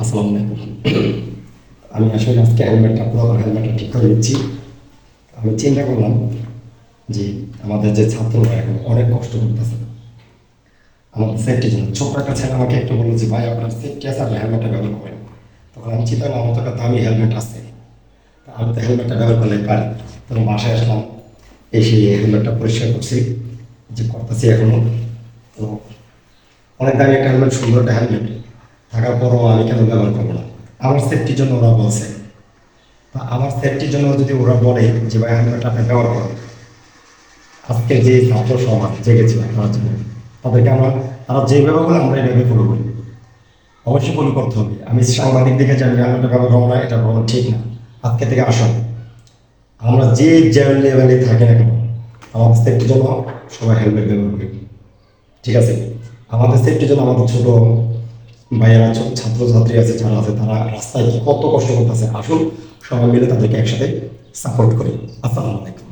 আসসালামু আলাইকুম। আমি আসলে আজকে হেলমেটটা পুরো হেলমেটটা ঠিক করে দিচ্ছি আমি চিন্তা করলাম যে, আমাদের যে ছাত্ররা এখন অনেক কষ্ট করতেছে। আমাদের সেফটির জন্য। ছোট্ট একটা ছেলে আমাকে একটু বলল যে, ভাই, আপনার সেফটি আছে, আপনি হেলমেটটা ব্যবহার করেন। তখন আমি চিন্তা করলাম আমার তো দামি হেলমেট আছে আমি তো হেলমেটটা ব্যবহার করলে পারি। তখন বাসায় আসলাম, এসে হেলমেটটা পরিষ্কার করছি, যে, করতেছি এখনও। তো অনেক দামি একটা হেলমেট সুন্দর একটা হেলমেট থাকার পরও আমি কেন ব্যবহার করব না? আমার সেফটির জন্য ওরা বলছে। তা আমার সেফটির জন্য যদি ওরা বলে যে, ভাই হেলমেট আপনি ব্যবহার করুন আজকে যে ছাত্র সমাজ জেগেছে আপনার জন্য তাদেরকে আমরা, তারা যেভাবে বলে আমরা এইভাবে ফলো করি। অবশ্যই ফলো করতে হবে। আমি সাংবাদিক দিকে আমি হেলমেটটা ব্যবহার করব না, এটা কোনো ঠিক না। আজকে থেকে আসুন। আমরা যে লেভেলে থাকি না কেন, আমাদের সেফটির জন্য সবাই হেলমেট ব্যবহার করি। ঠিক আছে? আমাদের সেফটির জন্য আমাদের ছোট ভাইয়েরা ছাত্রছাত্রী আছে যারা আছে, তারা রাস্তায় কত কষ্ট করতেছে, আসুন সবাই মিলে তাদেরকে একসাথে সাপোর্ট করি। আসসালামু আলাইকুম।